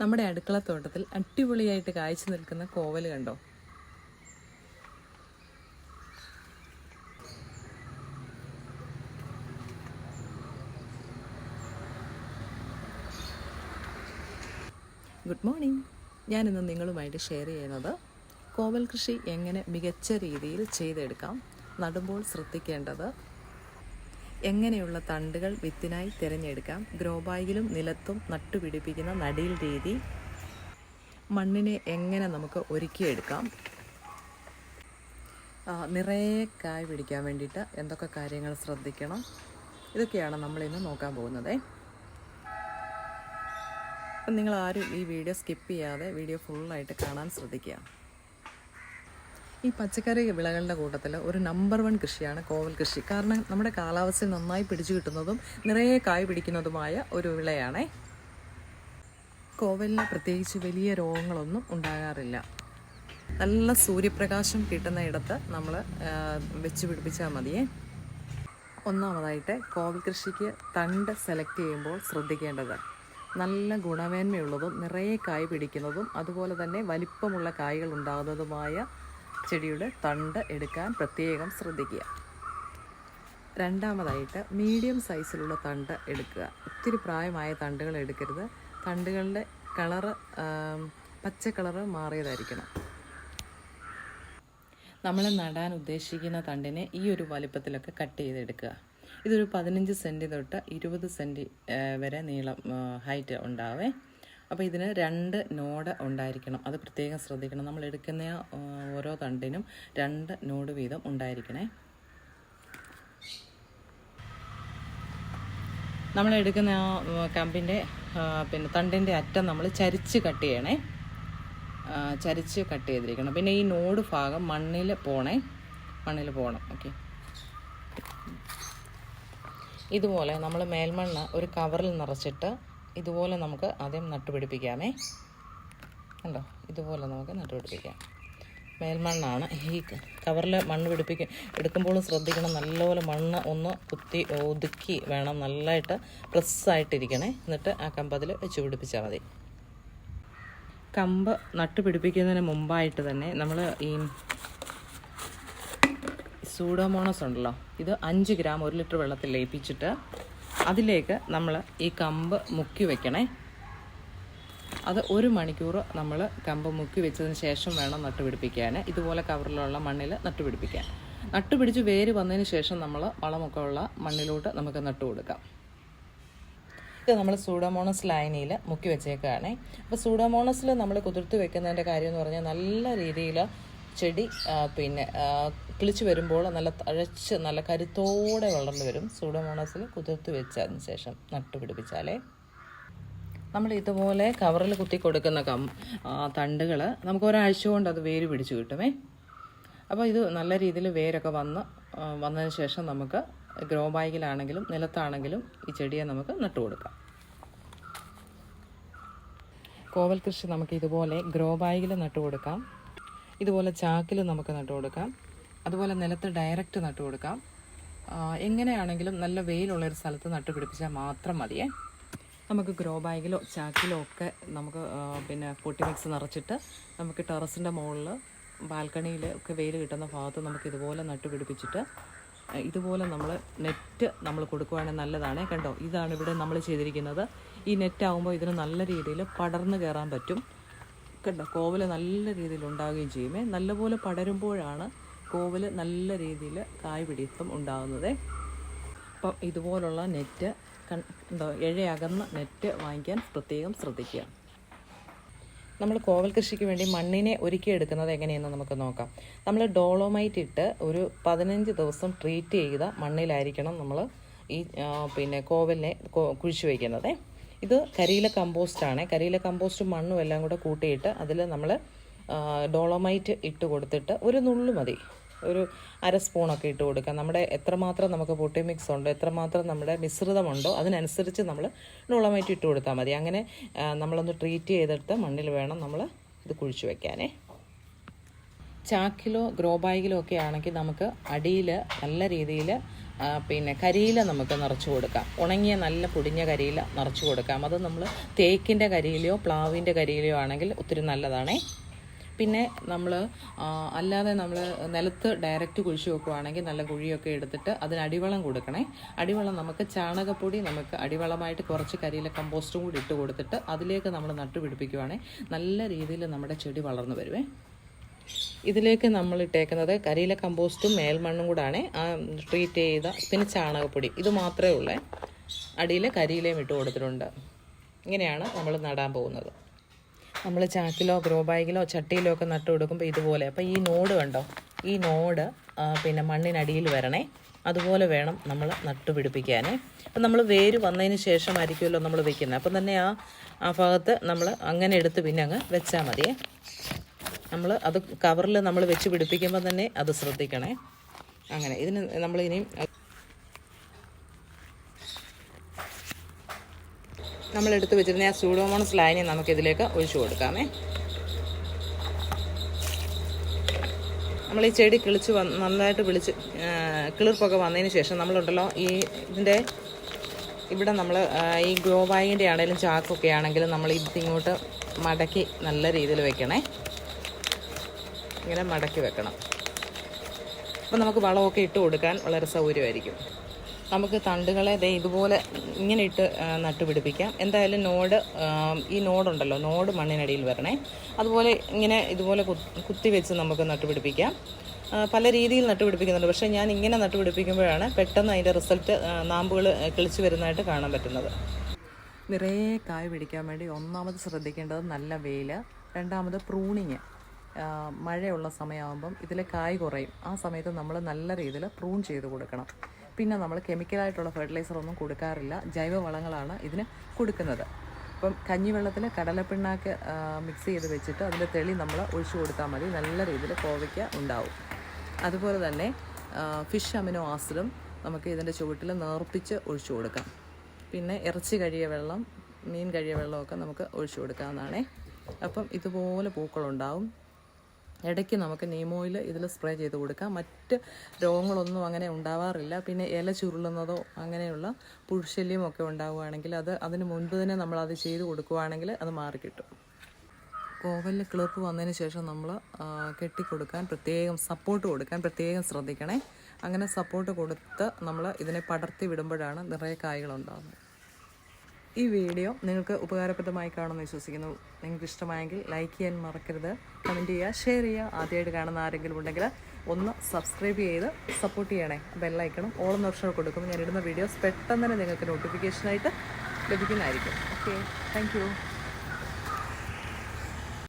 നമ്മുടെ അടുക്കളത്തോട്ടത്തിൽ അടിപൊളിയായിട്ട് കായ്ച്ചു നിൽക്കുന്ന കോവൽ കണ്ടോ? ഗുഡ് മോർണിംഗ് ഞാനിന്ന് നിങ്ങളുമായിട്ട് ഷെയർ ചെയ്യുന്നത് കോവൽ കൃഷി എങ്ങനെ മികച്ച രീതിയിൽ ചെയ്തെടുക്കാം നടുമ്പോൾ ശ്രദ്ധിക്കേണ്ടത് എങ്ങനെയുള്ള തണ്ടുകൾ വിത്തിനായി തിരഞ്ഞെടുക്കാം? ഗ്രോബായിലും നിലത്തും നട്ടുപിടിപ്പിക്കുന്ന നടീൽ രീതി. മണ്ണിനെ എങ്ങനെ നമുക്ക് ഒരുക്കിയെടുക്കാം? നിറയെ കായ് പിടിക്കാൻ വേണ്ടിയിട്ട് എന്തൊക്കെ കാര്യങ്ങൾ ശ്രദ്ധിക്കണം? ഇതൊക്കെയാണ് നമ്മളിന്ന് നോക്കാൻ പോകുന്നത്. അപ്പം നിങ്ങൾ ആരും ഈ വീഡിയോ സ്കിപ്പ് ചെയ്യാതെ വീഡിയോ ഫുള്ളായിട്ട് കാണാൻ ശ്രദ്ധിക്കുക. ഈ പച്ചക്കറി വിളകളുടെ കൂട്ടത്തിൽ ഒരു നമ്പർ വൺ കൃഷിയാണ് കോവൽ കൃഷി. കാരണം നമ്മുടെ കാലാവസ്ഥയിൽ നന്നായി പിടിച്ചു കിട്ടുന്നതും നിറയെ കായ് പിടിക്കുന്നതുമായ ഒരു വിളയാണേ. കോവലിന് പ്രത്യേകിച്ച് വലിയ രോഗങ്ങളൊന്നും ഉണ്ടാകാറില്ല. നല്ല സൂര്യപ്രകാശം കിട്ടുന്ന ഇടത്ത് നമ്മൾ വെച്ച് പിടിപ്പിച്ചാൽ മതിയേ. ഒന്നാമതായിട്ട് കോവൽ കൃഷിക്ക് തണ്ട് സെലക്ട് ചെയ്യുമ്പോൾ ശ്രദ്ധിക്കേണ്ടത് നല്ല ഗുണമേന്മയുള്ളതും നിറയെ കായ് പിടിക്കുന്നതും അതുപോലെ തന്നെ വലിപ്പമുള്ള കായ്കൾ ഉണ്ടാകുന്നതുമായ ചെടിയുടെ തണ്ട് എടുക്കാൻ പ്രത്യേകം ശ്രദ്ധിക്കുക. രണ്ടാമതായിട്ട് മീഡിയം സൈസിലുള്ള തണ്ട് എടുക്കുക. ഒത്തിരി പ്രായമായ തണ്ടുകൾ എടുക്കരുത്. തണ്ടുകളുടെ കളറ് പച്ച കളറ് മാറിയതായിരിക്കണം. നമ്മൾ നടാൻ ഉദ്ദേശിക്കുന്ന തണ്ടിനെ ഈ ഒരു വലിപ്പത്തിലൊക്കെ കട്ട് ചെയ്തെടുക്കുക. ഇതൊരു പതിനഞ്ച് സെന്റി തൊട്ട് ഇരുപത് സെന്റി വരെ നീളം ഹൈറ്റ് ഉണ്ടാവേ. അപ്പോൾ ഇതിന് രണ്ട് നോഡ് ഉണ്ടായിരിക്കണം. അത് പ്രത്യേകം ശ്രദ്ധിക്കണം. നമ്മൾ എടുക്കുന്ന ഓരോ തണ്ടിനും രണ്ട് നോഡ് വീതം ഉണ്ടായിരിക്കണേ. നമ്മൾ എടുക്കുന്ന ആ കമ്പിന്റെ പിന്നെ തണ്ടിന്റെ അറ്റം നമ്മൾ ചരിച്ച് കട്ട് ചെയ്യണേ. ചരിച്ച് കട്ട് ചെയ്തിരിക്കണം. പിന്നെ ഈ നോഡ് ഭാഗം മണ്ണിൽ പോണേ. മണ്ണിൽ പോകണം ഓക്കെ. ഇതുപോലെ നമ്മൾ മേൽമണ്ണ് ഒരു കവറിൽ നിറച്ചിട്ട് ഇതുപോലെ നമുക്ക് ആദ്യം നട്ടുപിടിപ്പിക്കാമേ. കണ്ടോ? ഇതുപോലെ നമുക്ക് നട്ടുപിടിപ്പിക്കാം. മേൽമണ്ണാണ്. ഈ കവറിൽ മണ്ണ് പിടിപ്പിക്ക എടുക്കുമ്പോഴും ശ്രദ്ധിക്കണം. നല്ലപോലെ മണ്ണ് ഒന്ന് കുത്തി ഒതുക്കി വേണം നല്ലതായിട്ട് പ്രസ്സായിട്ടിരിക്കണേ. എന്നിട്ട് ആ കമ്പതിൽ വെച്ച് പിടിപ്പിച്ചാൽ മതി. കമ്പ് നട്ടുപിടിപ്പിക്കുന്നതിന് മുമ്പായിട്ട് തന്നെ നമ്മൾ ഈ സൂഡോമോണസ് ഉണ്ടല്ലോ. ഇത് അഞ്ച് ഗ്രാം ഒരു ലിറ്റർ വെള്ളത്തിൽ ലയിപ്പിച്ചിട്ട് അതിലേക്ക് നമ്മൾ ഈ കമ്പ് മുക്കി വെക്കണേ. അത് ഒരു മണിക്കൂർ നമ്മൾ കമ്പ് മുക്കി വെച്ചതിന് ശേഷം വേണം നട്ടുപിടിപ്പിക്കാൻ ഇതുപോലെ കവറിലുള്ള മണ്ണിൽ നട്ടുപിടിപ്പിക്കാൻ നട്ടുപിടിച്ച് വേര് വന്നതിന് ശേഷം നമ്മൾ വളമൊക്കെ ഉള്ള മണ്ണിലോട്ട് നമുക്ക് നട്ടു കൊടുക്കാം. ഇത് നമ്മൾ സൂഡോമോണസ് ലൈനിയിൽ മുക്കി വെച്ചേക്കുകയാണേ അപ്പോൾ സൂഡോമോണസിൽ നമ്മൾ കുതിർത്ത് വെക്കുന്നതിന്റെ കാര്യം എന്ന് പറഞ്ഞാൽ നല്ല രീതിയിൽ ചെടി പിന്നെ കിളിച്ച് വരുമ്പോൾ നല്ല തഴച്ച് നല്ല കരുത്തോടെ വളർന്നു വരും. സൂഡോമോണസിൽ കുതിർത്ത് വെച്ചതിന് ശേഷം നട്ടുപിടിപ്പിച്ചാലേ നമ്മൾ ഇതുപോലെ കവറിൽ കുത്തി കൊടുക്കുന്ന കം തണ്ടുകൾ നമുക്ക് ഒരാഴ്ച കൊണ്ട് അത് വേര് പിടിച്ച് കിട്ടുമേ. അപ്പോൾ ഇത് നല്ല രീതിയിൽ വേരൊക്കെ വന്ന് വന്നതിന് ശേഷം നമുക്ക് ഗ്രോ ബാഗിലാണെങ്കിലും നിലത്താണെങ്കിലും ഈ ചെടിയെ നമുക്ക് നട്ടു കൊടുക്കാം. കോവൽ കൃഷി നമുക്ക് ഇതുപോലെ ഗ്രോ ബാഗിൽ നട്ടു കൊടുക്കാം. ഇതുപോലെ ചാക്കിൽ നമുക്ക് നട്ടു കൊടുക്കാം. അതുപോലെ നിലത്ത് ഡയറക്റ്റ് നട്ടു കൊടുക്കാം. എങ്ങനെയാണെങ്കിലും നല്ല വെയിലുള്ള ഒരു സ്ഥലത്ത് നട്ടു പിടിപ്പിച്ചാൽ മാത്രം മതിയേ. നമുക്ക് ഗ്രോ ബാഗിലോ ചാക്കിലോ ഒക്കെ നമുക്ക് പിന്നെ പൊട്ടി മിക്സ് നിറച്ചിട്ട് നമുക്ക് ടെറസിന്റെ മുകളിൽ ബാൽക്കണിയിൽ ഒക്കെ വെയിൽ കിട്ടുന്ന ഭാഗത്ത് നമുക്ക് ഇതുപോലെ നട്ടു പിടിപ്പിച്ചിട്ട് ഇതുപോലെ നമ്മൾ നെറ്റ് നമ്മൾ കൊടുക്കുവാണെങ്കിൽ നല്ലതാണ്. കണ്ടോ? ഇതാണ് ഇവിടെ നമ്മൾ ചെയ്തിരിക്കുന്നത്. ഈ നെറ്റ് ആകുമ്പോൾ ഇതിന് നല്ല രീതിയിൽ പടർന്ന് കയറാൻ പറ്റും. കണ്ടോ? കോവൽ നല്ല രീതിയിൽ ഉണ്ടാവുകയും ചെയ്യുമേ. നല്ലപോലെ പടരുമ്പോഴാണ് കോവൽ നല്ല രീതിയിൽ കായ് പിടിത്തം ഉണ്ടാകുന്നത്. അപ്പം ഇതുപോലുള്ള നെറ്റ് എന്തോ ഇഴയകന്ന നെറ്റ് വാങ്ങിക്കാൻ പ്രത്യേകം ശ്രദ്ധിക്കുക. നമ്മൾ കോവൽ കൃഷിക്ക് വേണ്ടി മണ്ണിനെ ഒരുക്കി എടുക്കുന്നത് എങ്ങനെയെന്ന് നമുക്ക് നോക്കാം. നമ്മൾ ഡോളോമൈറ്റ് ഇട്ട് ഒരു പതിനഞ്ച് ദിവസം ട്രീറ്റ് ചെയ്ത മണ്ണിലായിരിക്കണം നമ്മൾ ഈ പിന്നെ കോവലിനെ കുഴിച്ചു വയ്ക്കുന്നത്. ഇത് കരിയില കമ്പോസ്റ്റാണ് കരിയില കമ്പോസ്റ്റും മണ്ണും എല്ലാം കൂടെ കൂട്ടിയിട്ട് അതിൽ നമ്മൾ ഡോളോമൈറ്റ് ഇട്ട് കൊടുത്തിട്ട് ഒരു നുള്ളു മതി. ഒരു അര സ്പൂണൊക്കെ ഇട്ട് കൊടുക്കുക നമ്മുടെ എത്രമാത്രം നമുക്ക് പൊട്ടി മിക്സ് ഉണ്ടോ എത്രമാത്രം നമ്മുടെ മിശ്രിതമുണ്ടോ അതിനനുസരിച്ച് നമ്മൾ നുളമായിട്ട് ഇട്ട് കൊടുത്താൽ മതി. അങ്ങനെ നമ്മളൊന്ന് ട്രീറ്റ് ചെയ്തെടുത്ത് മണ്ണിൽ വേണം നമ്മൾ ഇത് കുഴിച്ചു വെക്കാനേ. ചാക്കിലോ ഗ്രോ ബാഗിലോ ഒക്കെ ആണെങ്കിൽ നമുക്ക് അടിയിൽ നല്ല രീതിയിൽ പിന്നെ കരിയില നമുക്ക് നിറച്ചു കൊടുക്കാം. ഉണങ്ങിയ നല്ല പൊടിഞ്ഞ കരിയില നിറച്ചു കൊടുക്കാം. അത് നമ്മൾ തേക്കിന്റെ കരിയിലയോ പ്ലാവിന്റെ കരിയിലയോ ആണെങ്കിൽ ഒത്തിരി നല്ലതാണേ. പിന്നെ നമ്മൾ അല്ലാതെ നമ്മൾ നിലത്ത് ഡയറക്റ്റ് കുഴിച്ചു വെക്കുവാണെങ്കിൽ നല്ല കുഴിയൊക്കെ എടുത്തിട്ട് അതിന് അടിവളം കൊടുക്കണേ. അടിവളം നമുക്ക് ചാണകപ്പൊടി നമുക്ക് അടിവളമായിട്ട് കുറച്ച് കരിയിലെ കമ്പോസ്റ്റും കൂടി ഇട്ട് കൊടുത്തിട്ട് അതിലേക്ക് നമ്മൾ നട്ടുപിടിപ്പിക്കുവാണെങ്കിൽ നല്ല രീതിയിൽ നമ്മുടെ ചെടി വളർന്നു വരുവേ. ഇതിലേക്ക് നമ്മൾ ഇട്ടേക്കുന്നത് കരിയിലെ കമ്പോസ്റ്റും മേൽമണ്ണും കൂടാണ്. ആ ട്രീറ്റ് ചെയ്ത പിന്നെ ചാണകപ്പൊടി. ഇത് മാത്രമേ ഉള്ളേ. അടിയിൽ കരിയിലയും ഇട്ട് കൊടുത്തിട്ടുണ്ട്. ഇങ്ങനെയാണ് നമ്മൾ നടാൻ പോകുന്നത്. നമ്മൾ ചാക്കിലോ ഗ്രോ ബാഗിലോ ചട്ടിയിലോ ഒക്കെ നട്ടു കൊടുക്കുമ്പോൾ ഇതുപോലെ. അപ്പോൾ ഈ നോട് കണ്ടോ? ഈ നോട് പിന്നെ മണ്ണിനടിയിൽ വരണേ. അതുപോലെ വേണം നമ്മൾ നട്ടുപിടിപ്പിക്കാനേ അപ്പം നമ്മൾ വേര് വന്നതിന് ശേഷമായിരിക്കുമല്ലോ നമ്മൾ വെക്കുന്നത് അപ്പം തന്നെ ആ ആ ഭാഗത്ത് നമ്മൾ അങ്ങനെ എടുത്ത് പിന്നെ അങ്ങ് വെച്ചാൽ മതിയേ. നമ്മൾ അത് കവറിൽ നമ്മൾ വെച്ച് പിടിപ്പിക്കുമ്പോൾ തന്നെ അത് ശ്രദ്ധിക്കണേ. അങ്ങനെ ഇതിന് നമ്മൾ ഇനിയും നമ്മൾ എടുത്ത് വെച്ചിരുന്ന ആ സൂഡോമോണസ് ലൈനി നമുക്ക് ഇതിലേക്ക് ഒഴിച്ചു കൊടുക്കാമേ. നമ്മൾ ഈ ചെടി കിളിച്ച് വന്ന് നന്നായിട്ട് വിളിച്ച് കിളിർപ്പൊക്കെ വന്നതിന് ശേഷം നമ്മളുണ്ടല്ലോ ഈ ഇതിന്റെ ഇവിടെ നമ്മൾ ഈ ഗ്രോ ബാഗിന്റെ ആണെങ്കിലും ചാക്കൊക്കെ ആണെങ്കിലും നമ്മൾ ഇത് ഇങ്ങോട്ട് മടക്കി നല്ല രീതിയിൽ വെക്കണേ. ഇങ്ങനെ മടക്കി വെക്കണം. അപ്പം നമുക്ക് വളമൊക്കെ ഇട്ട് കൊടുക്കാൻ വളരെ സൗകര്യമായിരിക്കും. നമുക്ക് തണ്ടുകളെ ദേ ഇതുപോലെ ഇങ്ങനെ ഇട്ട് നട്ടുപിടിപ്പിക്കാം. എന്തായാലും നോട് ഈ നോടുണ്ടല്ലോ നോട് മണ്ണിനടിയിൽ വരണേ. അതുപോലെ ഇങ്ങനെ ഇതുപോലെ കുത്തി വെച്ച് നമുക്ക് നട്ടുപിടിപ്പിക്കാം. പല രീതിയിൽ നട്ടുപിടിപ്പിക്കുന്നുണ്ട്. പക്ഷേ ഞാൻ ഇങ്ങനെ നട്ടുപിടിപ്പിക്കുമ്പോഴാണ് പെട്ടെന്ന് അതിന്റെ റിസൾട്ട് നാമ്പുകൾ കിളിച്ചു വരുന്നതായിട്ട് കാണാൻ പറ്റുന്നത്. നിറയെ കായ് പിടിക്കാൻ വേണ്ടി ഒന്നാമത് ശ്രദ്ധിക്കേണ്ടത് നല്ല വെയിൽ രണ്ടാമത് പ്രൂണിങ്. മഴയുള്ള സമയമാകുമ്പം ഇതിലെ കായ് കുറയും. ആ സമയത്ത് നമ്മൾ നല്ല രീതിയിൽ പ്രൂൺ ചെയ്ത് കൊടുക്കണം. പിന്നെ നമ്മൾ കെമിക്കലായിട്ടുള്ള ഫെർട്ടിലൈസർ ഒന്നും കൊടുക്കാറില്ല. ജൈവ വളങ്ങളാണ് ഇതിന് കൊടുക്കുന്നത്. അപ്പം കഞ്ഞിവെള്ളത്തിൽ കടലപ്പിണ്ണാക്ക് മിക്സ് ചെയ്ത് വെച്ചിട്ട് അതിന്റെ തെളി നമ്മൾ ഒഴിച്ചു കൊടുത്താൽ മതി. നല്ല രീതിയിൽ കോവയ്ക്ക ഉണ്ടാവും. അതുപോലെ തന്നെ ഫിഷ് അമിനോ ആസിഡും നമുക്ക് ഇതിന്റെ ചുവട്ടിൽ നേർപ്പിച്ച് ഒഴിച്ചു കൊടുക്കാം. പിന്നെ ഇറച്ചി കഴിയ വെള്ളം മീൻ കഴിയ വെള്ളമൊക്കെ നമുക്ക് ഒഴിച്ചു കൊടുക്കാവുന്നതാണേ. അപ്പം ഇതുപോലെ പൂക്കളുണ്ടാവും. ഇടയ്ക്ക് നമുക്ക് നീമോയിൽ ഇതിൽ സ്പ്രേ ചെയ്ത് കൊടുക്കാം. മറ്റ് രോഗങ്ങളൊന്നും അങ്ങനെ ഉണ്ടാവാറില്ല. പിന്നെ ഇല ചുരുളുന്നതോ അങ്ങനെയുള്ള പുഴുശല്യമൊക്കെ ഉണ്ടാവുകയാണെങ്കിൽ അത് അതിന് മുൻപ് തന്നെ നമ്മൾ അത് ചെയ്ത് കൊടുക്കുകയാണെങ്കിൽ അത് മാറിക്കിട്ടും കോവലിൽ കിളിർപ്പ് വന്നതിന് ശേഷം നമ്മൾ കെട്ടിക്കൊടുക്കാൻ പ്രത്യേകം സപ്പോർട്ട് കൊടുക്കാൻ പ്രത്യേകം ശ്രദ്ധിക്കണേ. അങ്ങനെ സപ്പോർട്ട് കൊടുത്ത് നമ്മൾ ഇതിനെ പടർത്തി വിടുമ്പോഴാണ് നിറയെ കായ്കളുണ്ടാകുന്നത് ഈ വീഡിയോ നിങ്ങൾക്ക് ഉപകാരപ്രദമായി കാണുമെന്ന് വിശ്വസിക്കുന്നു. നിങ്ങൾക്ക് ഇഷ്ടമായെങ്കിൽ ലൈക്ക് ചെയ്യാൻ മറക്കരുത്. കമന്റ് ചെയ്യുക ഷെയർ ചെയ്യുക. ആദ്യമായിട്ട് കാണുന്ന ആരെങ്കിലും ഉണ്ടെങ്കിൽ ഒന്ന് സബ്സ്ക്രൈബ് ചെയ്ത് സപ്പോർട്ട് ചെയ്യണേ. ബെല്ലൈക്കണം ഓളം ഓപ്ഷൻ കൊടുക്കും. ഞാൻ ഇടുന്ന വീഡിയോസ് പെട്ടെന്ന് തന്നെ നിങ്ങൾക്ക് നോട്ടിഫിക്കേഷനായിട്ട് ലഭിക്കുന്നതായിരിക്കും. Okay thank